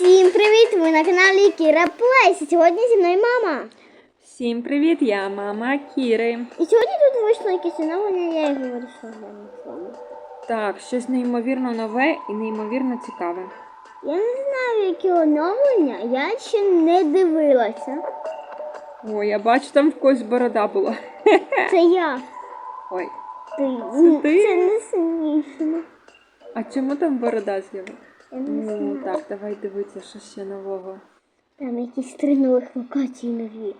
Всім привіт! Ви на каналі Кіра Плейс. І Сьогодні зі мною мама. Всім привіт, я мама Кіри. І сьогодні тут вийшло якесь оновлення, я його вирішила глянути з вами. Так, щось неймовірно нове і неймовірно цікаве. Я не знаю, які оновлення, я ще не дивилася. О, я бачу, там в когось борода була. Це я. Ой, Ти. Це ти? Це не смішно. а чому там борода з'явилася? Я не Ну, знаю. так, давай дивитися, що ще нового. Там якісь три нових локації нові.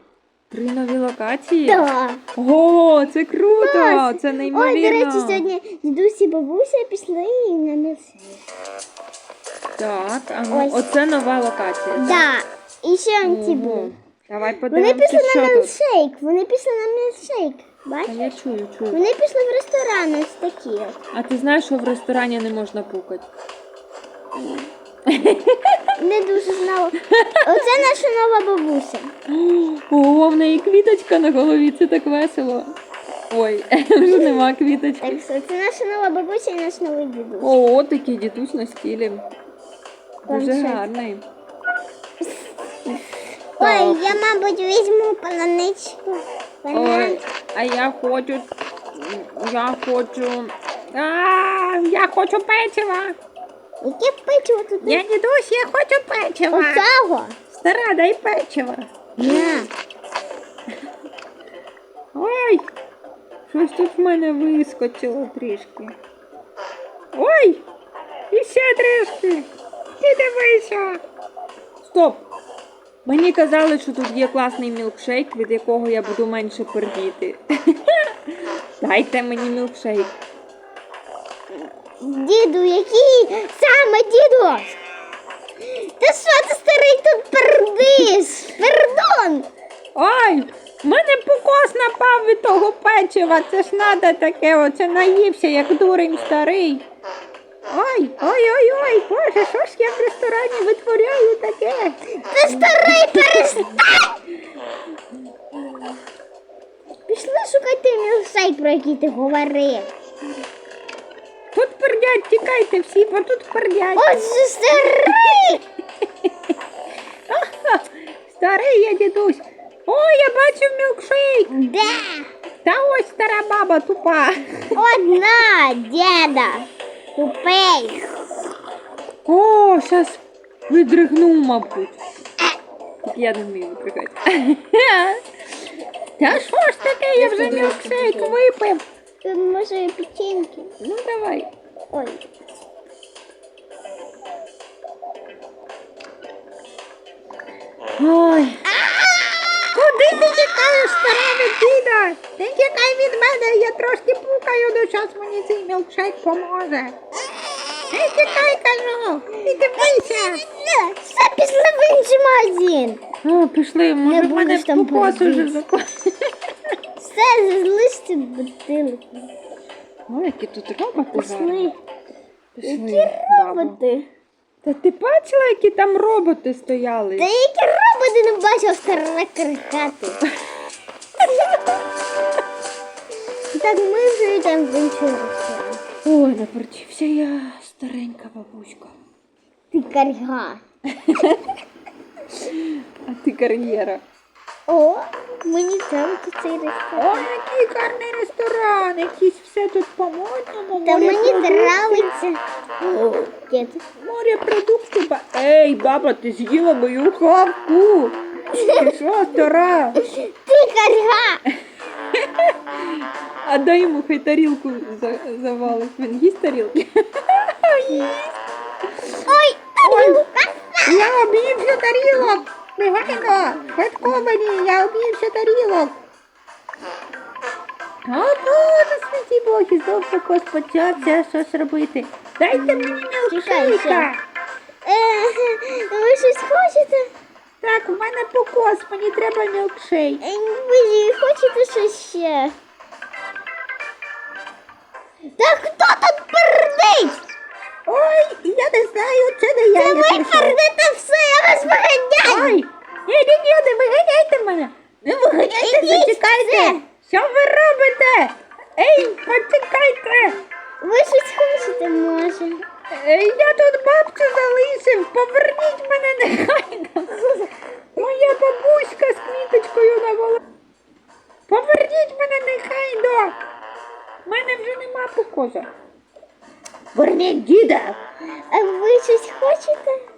Три нові локації? Так. О, це круто! Клас! Це неймовірно. Ой, до речі, сьогодні дідусь і бабуся пішли і на мілсей. Так, а ну, Ось. оце нова локація. так? Так. І ще он Ого. Давай Вони подивимося, пішли на що тут. Вони пішли на мілшейк. А Бачиш? я чую, чую. Вони пішли в ресторан ось такі. от. А ти знаєш, що в ресторані не можна пукати? Не дуже знала. Оце наша нова бабуся. О, в неї квіточка на голові, це так весело. Ой, вже нема квіточки. Так що це наша нова бабуся і наш новий дідусь. О, такий дідусь на стілі. Дуже Планшет. гарний. Ой, я, мабуть, візьму полоничку. Ой, а я хочу. Я хочу. А, я хочу печива. Яке печиво тут? Я дідусь, я хочу печива. Оцього? Стара, дай печива. На. Ой, щось тут в мене вискочило трішки. Ой! І ще трішки. Ти дивися. Стоп! Мені казали, що тут є класний мілкшейк, від якого я буду менше пердіти. Дайте мені мілкшейк. Діду, який саме дідусь? Та що ти старий тут пердиш? Пердон! Ой! В мене покос напав від того печива. Це ж надо таке, оце наївся, як дурень старий. Ой, ой, ой, ой, боже, що ж я в ресторані витворяю таке? Ти старий перестань! Пішли шукати мілшейк, про який ти говорив. Тут пердять, тікайте всі, бо тут пердять. Отже, старий! Старий я дідусь. Ой, я бачив мілкшейк. Де? Та ось стара баба тупа. Одна, діда. Тупий. О, щас видригнув, мабуть. Так я не вмію видригати. Та що ж таке, я вже мілкшейк випив. Тут може і печеньки. Ну давай. Ой. Ой. Куди ти тікаєш, стара від діда? Ти тікай від мене, я трошки пукаю, до час мені цей мілкшейк поможе. Не тікай, кажу, і дивися. Все, пішли в інший магазин. О, пішли, може в будеш мене там покос уже пердіть. Закон. Все, залиште бутилки. Ой, які тут роботи Пішли. гарні. Які Пішли, бабо. роботи? Та ти бачила, які там роботи стояли? Та які роботи не бачив стара крикати. Так ми вже в інший. Ой, наперчився я, старенька бабуська. Ти карга. А ти кар'єра. О, мені нравиться цей Ой, ресторан. який гарний ресторан, якийсь все тут по-модному. Та мені нравиться. О, дід. Морепродукти. ба- Ей, баба, ти з'їла мою хавку. Що, стара? Ти карга. А дай йому хай тарілку за- завалить. Він їсть тарілки? Ой, тарілка. Я об'ївся тарілок! Негайно! Швидко мені, я об'ївся тарілок! О, Боже, святі боги, знов покос почався, що ж робити? Дайте мені мілкшейка! Е, ви щось хочете? Так, у мене покос, мені треба мілкшейк. Е, Ви хочете щось ще? Та хто тут пердить? Ой, я не знаю, це не я. Я ви пердите все, вас виганяю! Ой, ні, ні, не виганяйте мене! Не виганяйте, зачекайте! Що ви робите? Ей, почекайте! Ви щось хочете, може. Я тут бабцю залишив, поверніть мене негайно. Моя бабуська з квіточкою на голові. Поверніть мене негайно. У мене вже нема покоза. Верніть діда. А ви щось хочете?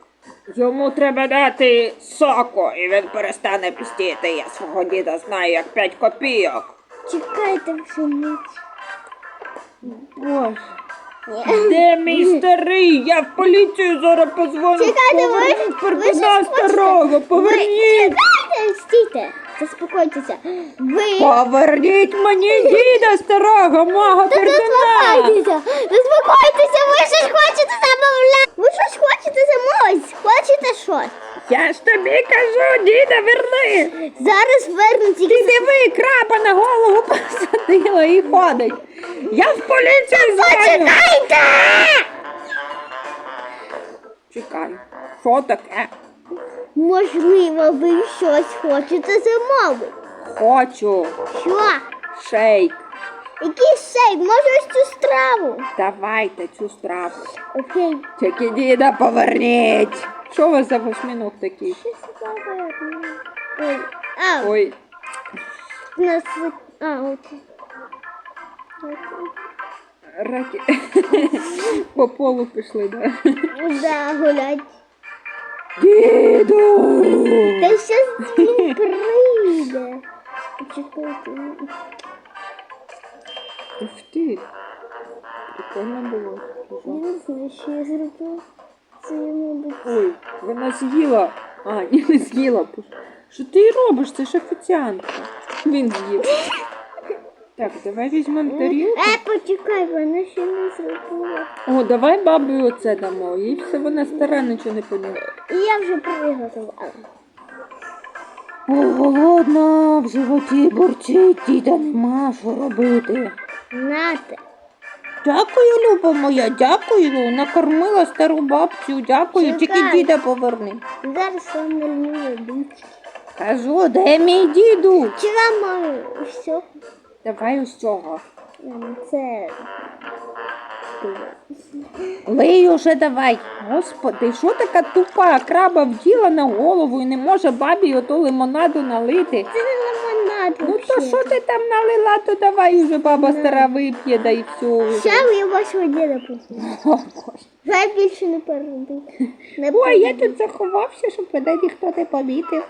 Йому треба дати соку, і він перестане пустіти. Я свого діда знаю як п'ять копійок. Чекайте всю ніч. Боже. Де мій старий? Я в поліцію зараз позвоню. Чекайте, ви- Поверніть ви щось хочете? старого, поверніть. Чекайте, стійте, заспокойтеся. Ви Поверніть мені діда старого, мого Та пердуна. заспокойтеся, заспокойтеся, ви щось хочете замовляти. Ви щось хочете замовити, хочете щось. Я ж тобі кажу, діда, верни. Зараз вернуть Ти тільки диви, краба на голову посадила і ходить. Я в поліцію дзвоню. Почекайте! Чекай, що таке? Можливо, ви щось хочете замовити. Хочу Що? шейк. Який шейк? Може ось цю страву? Давайте цю страву. Окей. Тільки діда поверніть. Що у вас за восьминог такий? Що сюди Ой. А, Ой, у нас... А. От. раки. По полу пішли, да? Да, гулять. Діду! Та щас він прийде. Почекайте. Ух ти. Прикольно було. Я не знаю, що я зроблю. Це, мабуть, Ой, вона з'їла. А, ні, не з'їла. Що ти робиш? Це ж офіціантка. Він з'їв. Так, давай візьмемо тарілку. Е, почекай, вона ще не зробила. О, давай бабі оце дамо. Їй все вона стара, нічого не поняла. І я вже приготувала. О, голодна, в животі бурчить, діда нема що робити. Нате. Дякую, Люба моя, дякую. Накормила стару бабцю, дякую. Тільки Чекай. діда поверни. Зараз вам налью водички. Кажу, де мій діду? Чи вам маю все? Давай ось цього. Це Лий уже давай. Господи, що така тупа краба вділа на голову і не може бабі ото лимонаду налити. це не лимонад. Ну то що ти там налила, то давай уже баба стара вип'є, да і все. Ще я вашого діда. О, Боже. Хай більше не переробити. Ой, я тут заховався, щоб мене ніхто не помітив.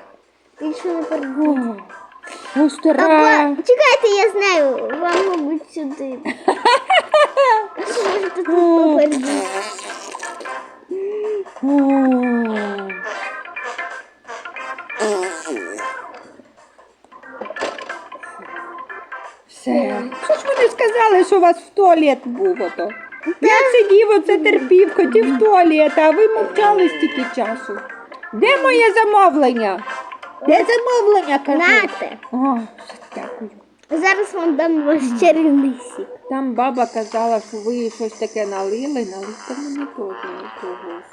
Більше не переробити. О, стара. Чекайте, я знаю, вам, мабуть, сюди. Можете тут попереду. Все. Що ж вони сказали, що у вас в туалет був ото? Я сидів, оце терпів, хотів в туалет, а ви мовчали стільки часу. Де моє замовлення? Де замовлення, кажу? Нате. О, дякую. Зараз вам дам ваш чарівний сік. Там баба казала, що ви щось таке налили, налити мені теж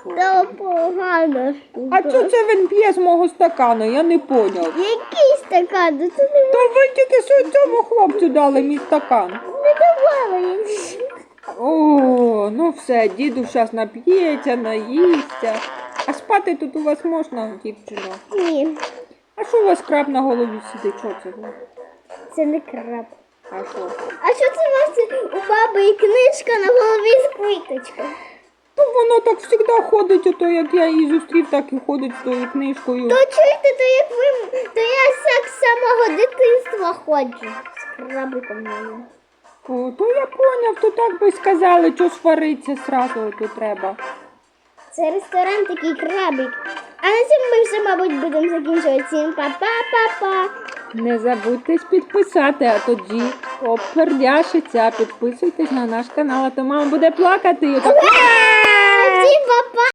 соку. Та погана штука. А що це він п'є з мого стакану? Я не поняв. Який стакан? Це не, То ви тільки що цьому хлопцю дали мій стакан. не давала. я О, ну все, діду зараз нап'ється, наїсться. А спати тут у вас можна, дівчино? Ні, А що у вас краб на голові сидить? Що це? це не краб. А що? А що це у вас у баби і книжка на голові з квіточкою? То воно так завжди ходить, ото як я її зустрів, так і ходить з тою книжкою. То чуєте, то як ви, то я так з самого дитинства ходжу з крабиком моїм. О, то я поняв, то так би сказали, що свариться сразу то треба. Це ресторан такий крабик. А на цьому ми вже, мабуть, будемо закінчувати. Всім па-па-па-па. Не забудьтесь підписати, а тоді обпердяшиться. Підписуйтесь на наш канал, а то мама буде плакати. Всім па-па.